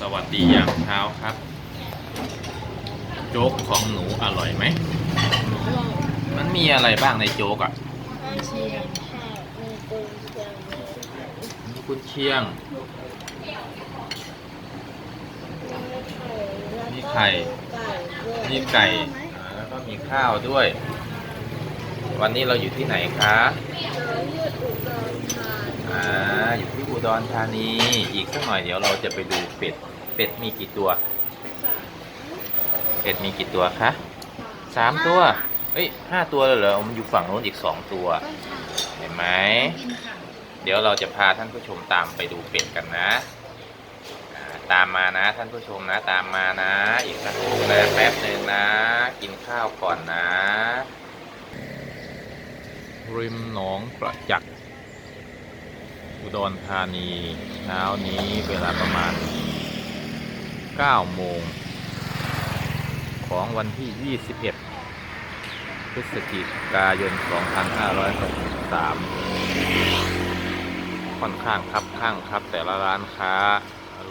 สวัสดียามเช้าครับ โจ๊กของหนูอร่อยไหม มันมีอะไรบ้างในโจ๊กอะเชียงมีกุนเชียง มีไข่ มีไก่อ่าแล้วก็มีข้าวด้วย วันนี้เราอยู่ที่ไหนคะอ่าอยู่ที่อุดรธานีอีกสักหน่อยเดี๋ยวเราจะไปดูเป็ด เป็ดมีกี่ตัว เป็ดมีกี่ตัวคะสามตัวเฮ้ยห้าตัวเลยเหรอมันอยู่ฝั่งโน้นอีกสองตัว เห็นไหมกินค่ะเดี๋ยวเราจะพาท่านผู้ชมตามไปดูเป็ดกันนะอ่าตามมานะท่านผู้ชมนะ ตามมานะ อีกสักครู่เลยแป๊บหนึ่งนะ กินข้าวก่อนนะ ริมหนองประจักษ์ อุดรธานีเช้านี้เวลาประมาณ 9 โมง ของวันที่ 21 พฤศจิกายน 2563 ค่อนข้างครับข้างครับ แต่ละร้านค้า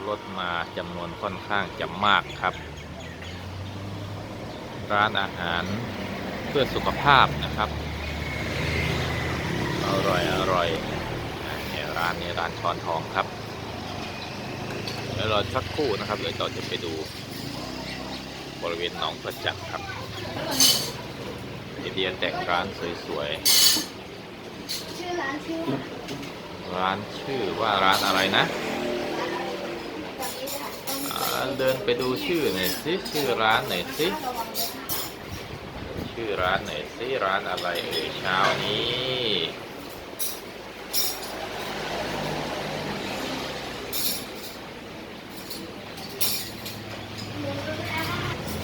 รถมาจำนวนค่อนข้างจะมากครับ ร้านอาหารเพื่อสุขภาพนะครับ อร่อย อร่อย ร้านนี้ร้านช้อนทองครับเดี๋ยวราสักครู่นะครับเดี๋ยวเราจะไปดูบริเวณหนองประจักษ์ครับไอเดียแต่งร้านสวยๆร้านชื่อว่าร้านอะไรนะเดินไปดูชื่อหน่อยสิชื่อร้านหน่อยสิชื่อร้านหน่อยสิร้านอะไรเอ่ยเช้านี้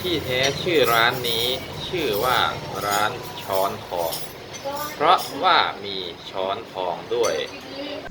ที่แท้ชื่อร้านนี้ชื่อว่าร้านช้อนทอง เพราะว่ามีช้อนทองด้วย